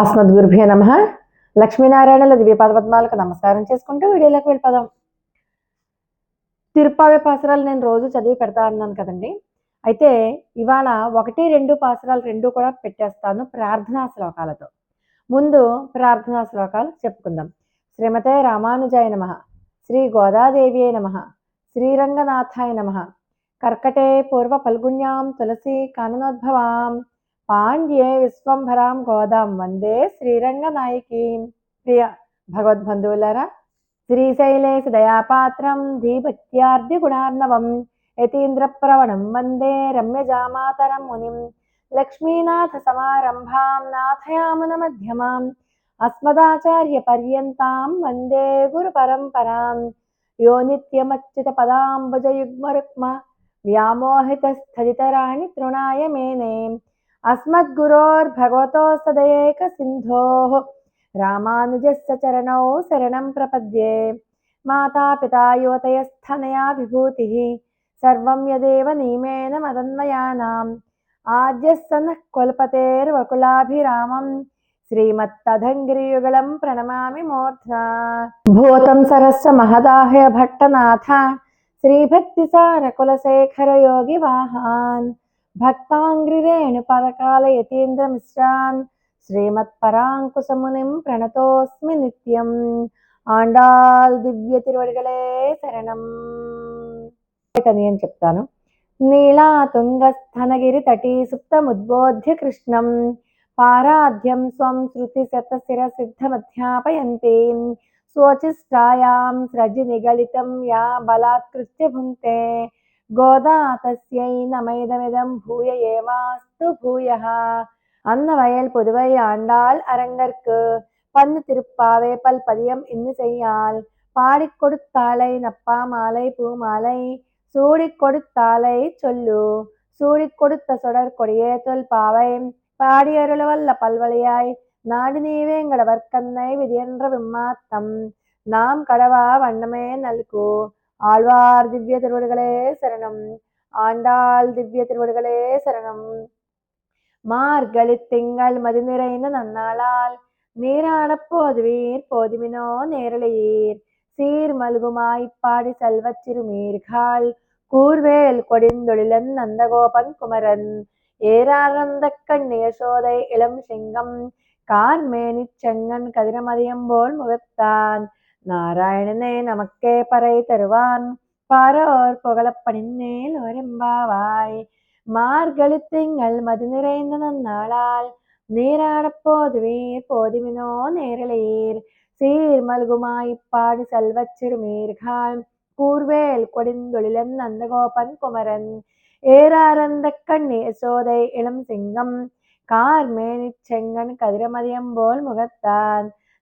అస్మద్గురుభ్యో నమ. లక్ష్మీనారాయణల దివ్యపాద పద్మాలకు నమస్కారం చేసుకుంటూ వీడియోలోకి వెళ్ళిపోదాం. తిరుప్పావే పాసరాలు నేను రోజు చదివి పెడతా అన్నాను కదండి. అయితే ఇవాళ ఒకటి రెండు పాసరాలు రెండు కూడా పెట్టేస్తాను ప్రార్థనా శ్లోకాలతో. ముందు ప్రార్థనా శ్లోకాలు చెప్పుకుందాం. శ్రీమతే రామానుజాయ నమ. శ్రీ గోదాదేవి నమ. శ్రీరంగనాథాయ నమ. కర్కటే పూర్వ ఫల్గుణ్యాం తులసి కాననోద్భవాం. పాండ్యే విశ్వంభరాం గోదాం వందే శ్రీరంగనాయకీం ప్రియ భగవద్బంధువులారా శ్రీశైలేశ దయాపాత్రం దీపత్యార్ది గుణార్ణవం యతీంద్రప్రవణం వందే రమ్యజామాతరం మునిం లక్ష్మీనాథ సమారంభాం నాథయామున మధ్యమాం అస్మదాచార్య పర్యంతాం వందే గురు పరంపరాం యో నిత్యమచ్యుత పదాంబుజయుగ్మరుక్మ अस्मद्गुरोर्भगवतोऽस्तदैकसिन्धोः रामानुजस्य चरणौ शरणं प्रपद्ये। मातापिता युवतयस्थनया विभूतिः। सर्वं यदेव नियमेन मदन्मयानाम् आद्यः सनः कोल्पतेर्वकुलाभिरामम्। श्रीमत्तधङ्गिरियुगलं प्रणमामि मूर्ध्ना। भूतं सरस्य महदाहय भट्टनाथ श्रीभक्तिसारकुलशेखरयोगिवाहान्। భక్తాంగ్రిరేణు పరకాల యతీంద్ర మిశ్రాన్ శ్రీమత్పరాంకుశమునిం ప్రణతోస్మి నిత్యం. ఆండాల్ దివ్య తిరువడిగలే శరణం. అని చెప్తాను. నీలా తుంగస్థనగిరి తటీ సుప్తముద్బోధ్య కృష్ణం. పారాధ్యం స్వం శృతి శతశిర సిద్ధమధ్యాపయంతి స్వచిష్టాయాం స్రజి నిగళితం యా బలాత్కృత్య భుంక్తే கோதா தஸ்யை நமைதமிதம் பூய ஏவாஸ்து பூயः அன்னவயல் புதுவை ஆண்டாள் அரங்கற்கு பந்து திருப்பாவே பல் பதியம் இன்னு செய்யாள் பாடி கொடுத்தாளை நப்பா மாலை பூ மாலை சூடி கொடுத்தாளை சொல்லு। சூடி கொடுத்த சுடர் கொடியே தொல் பாவை। பாடியருளவல்ல பல்வழியாய்। நாடு நீவேங்கடவர்க்கன்னை விதியன்ற விம்மாத்தம். நாம் கடவா வண்ணமே நல்கு. ஆழ்வார் திவ்ய திருவடுகளே சரணம். ஆண்டாள் திவ்ய திருவடுகளே சரணம். மார்கழி திங்கள் மதி நிறைந்த நன்னாளால் நீரான போதுவீர் போதுமினோ நேரலையீர். சீர் மல்குமாய்ப்பாடி செல்வச் சிறுமீர்கால் கூர்வேல் கொடிந்தொழிலன் நந்தகோபன் குமரன். ஏரானந்த கண்ணிய சோதை இளம் சிங்கம் கார்மேனிச் செங்கன் கதிரமதியம் போல் முகத்தான். நாராயணனே நமக்கே பறை தருவான் பாரோர் புகழப் பணிந்தேல் ஒரெம்பாவாய் மார்கழி திங்கள் மது நிறைந்த நன்னாளால் நீராடப் போதுவீர் போதுமினோ நேரலீர் சீர் மல்குமாய் பாடி செல்வச் சிறுமீர்கால் கூர்வேல் கொடிந்தொழிலன் நந்தகோபன் குமரன் ஏராரந்த கண்ணி சோதை இளம் சிங்கம்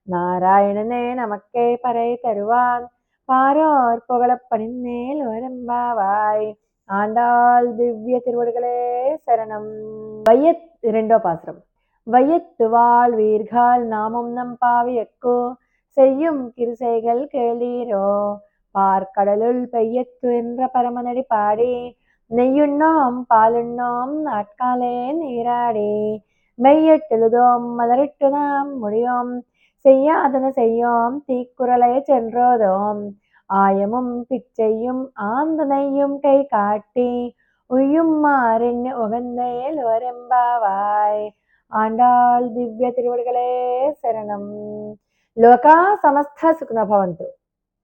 கார்மேனிச் செங்கன் கதிரமதியம் போல் முகத்தான் நாராயணனே நமக்கே பறை தருவான் பாரோர் புகழப் பணிந்தேல் ஓரம்பாவாய் ஆண்டாள் திவ்ய திருவடிகளே சரணம் வையத் இரண்டோ பாசுரம் வையத்து வாழ் வீர்கால் நாமும் நம் பாவியக்கோ செய்யும் கிருசைகள் கேளீரோ பார்க்கடலுள் பெய்யத்து என்ற பரமநடி பாடி நெய்யுண்ணோம் பாலுண்ணோம் நாட்காலே நீராடி மெய்யெட்டெழுதோம் மலரிட்டு நாம் முடியோம் செய்யாதன செய்யோம் தீக்குறளை சென்றோதோம் ஆயமும் பிச்சையும் ஆந்தனையும் கை காட்டி உய்யும் மாறின் உகந்தேல் ஒரெம்பாவாய் ఆండాళ్ దివ్య తిరువడిగలే శరణం లోకా సమస్త సుఖన భవంతు